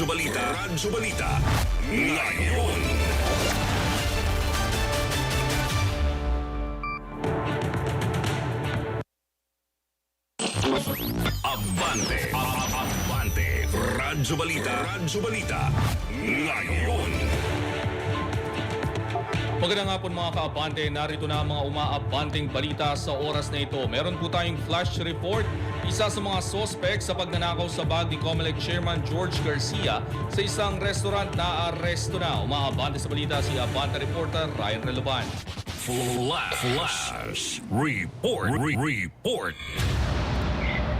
Radyo Balita. Radyo Balita. Ngayon. Abante. Abante. Radyo Balita. Radyo Balita. Ngayon. Magandang hapon mga kaabante, narito na ang mga umaabanting balita sa oras na ito. Meron po tayong flash report. Isa sa mga sospek sa pagnanakaw sa bag ni Comelec Chairman George Garcia sa isang restaurant na aresto na. Umaabante sa balita si Abante reporter Ryan Reloban. Flash. Flash. Report. Re- report.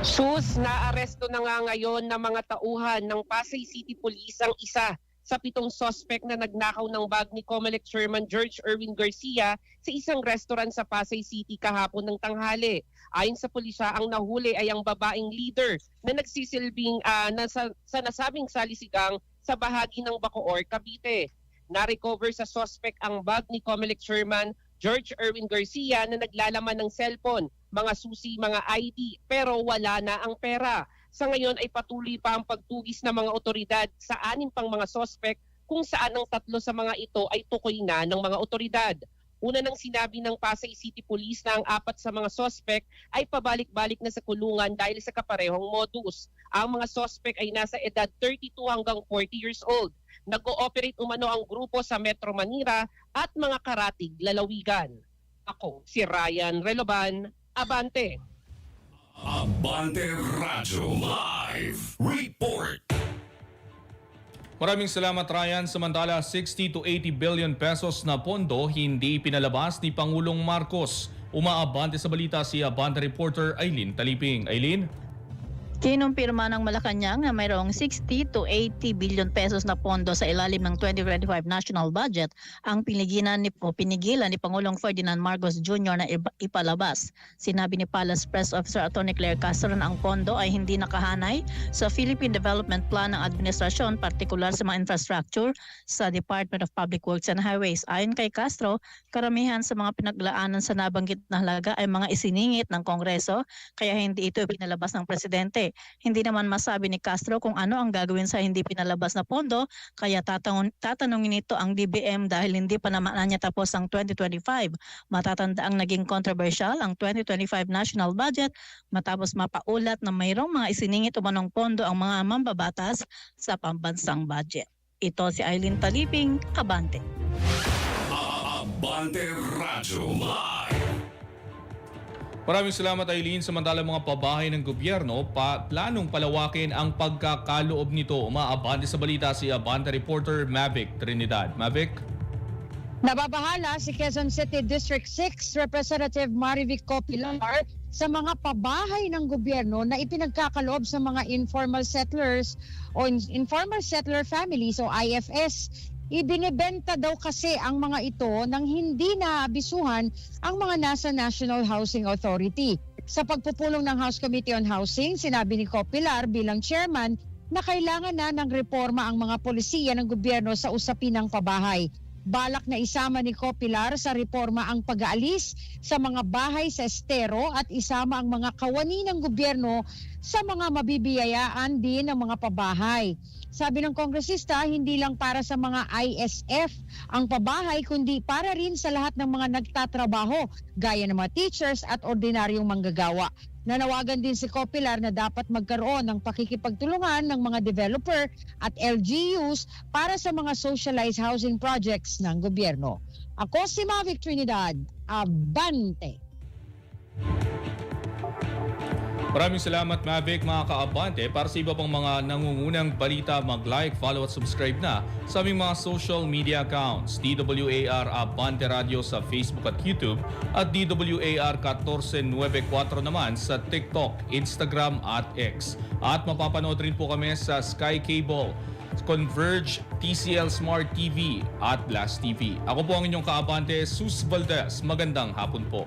Sus, naaresto na nga ngayon ng mga tauhan ng Pasay City Police ang isa sa pitong sospek na nagnakaw ng bag ni Comelec Chairman George Erwin Garcia sa isang restaurant sa Pasay City kahapon ng tanghali. Ayon sa pulisya, ang nahuli ay ang babaeng leader na nagsisilbing ah, nasa, sa nasabing salisigang sa bahagi ng Bacoor, Cavite. Na-recover sa suspect ang bag ni Comelec Chairman George Erwin Garcia na naglalaman ng cellphone, mga susi, mga ID, pero wala na ang pera. Sa ngayon ay patuloy pa ang pagtugis ng mga otoridad sa anim pang mga sospek kung saan ang tatlo sa mga ito ay tukoy na ng mga otoridad. Una nang sinabi ng Pasay City Police na ang apat sa mga sospek ay pabalik-balik na sa kulungan dahil sa kaparehong modus. Ang mga sospek ay nasa edad 32 hanggang 40 years old. Nag-ooperate umano ang grupo sa Metro Manila at mga karatig lalawigan. Ako, si Ryan Reloban, Abante. Abante Radyo Live. Report. Maraming salamat Ryan. Samantala, 60 to 80 billion pesos na pondo hindi pinalabas ni Pangulong Marcos. Umaabante sa balita si Abante reporter Aileen Taliping. Aileen? Kinumpirma ng Malacanang na mayroong 60 to 80 billion pesos na pondo sa ilalim ng 2025 national budget ang pinigilan ni, pinigilan ni Pangulong Ferdinand Marcos Jr. na ipalabas. Sinabi ni Palace Press Officer Atty. Claire Castro na ang pondo ay hindi nakahanay sa Philippine Development Plan ng administrasyon, partikular sa mga infrastructure sa Department of Public Works and Highways. Ayon kay Castro, karamihan sa mga pinaglaanan sa nabanggit na halaga ay mga isiningit ng Kongreso kaya hindi ito pinalabas ng presidente. Hindi naman masabi ni Castro kung ano ang gagawin sa hindi pinalabas na pondo, kaya tatangon, tatanungin ito ang DBM dahil hindi pa naman niya tapos ang 2025. Matatanda ang naging controversial ang 2025 national budget matapos mapaulat na mayroong mga isiningit umanong pondo ang mga mambabatas sa pambansang budget. Ito si Eileen Taliping, Abante. Abante Radyo Live. Maraming salamat Aileen. Samantala mga pabahay ng gobyerno, pa planong palawakin ang pagkakaloob nito. Umaabante sa balita si Abante reporter Mavic Trinidad. Mavic? Nababahala si Quezon City District 6 Representative Marivic Copilar sa mga pabahay ng gobyerno na ipinagkakaloob sa mga informal settlers o in- informal settler families o IFS. Ibinibenta daw kasi ang mga ito nang hindi naabisuhan ang mga nasa National Housing Authority. Sa pagpupulong ng House Committee on Housing, sinabi ni Copilar bilang chairman na kailangan na ng reforma ang mga polisiya ng gobyerno sa usapin ng pabahay. Balak na isama ni Copilar sa reforma ang pag-aalis sa mga bahay sa estero at isama ang mga kawani ng gobyerno sa mga mabibiyayaan din ng mga pabahay. Sabi ng kongresista, hindi lang para sa mga ISF ang pabahay kundi para rin sa lahat ng mga nagtatrabaho gaya ng mga teachers at ordinaryong manggagawa. Nanawagan din si Copilar na dapat magkaroon ng pakikipagtulungan ng mga developer at LGUs para sa mga socialized housing projects ng gobyerno. Ako si Mavic Trinidad, Abante! Maraming salamat Mavic mga kaabante. Para sa iba pang mga nangungunang balita, mag-like, follow at subscribe na sa aming mga social media accounts. DWAR Abante Radio sa Facebook at YouTube at DWAR 1494 naman sa TikTok, Instagram at X. At mapapanood rin po kami sa Sky Cable, Converge, TCL Smart TV at Blast TV. Ako po ang inyong kaabante, Sus Valdez. Magandang hapon po.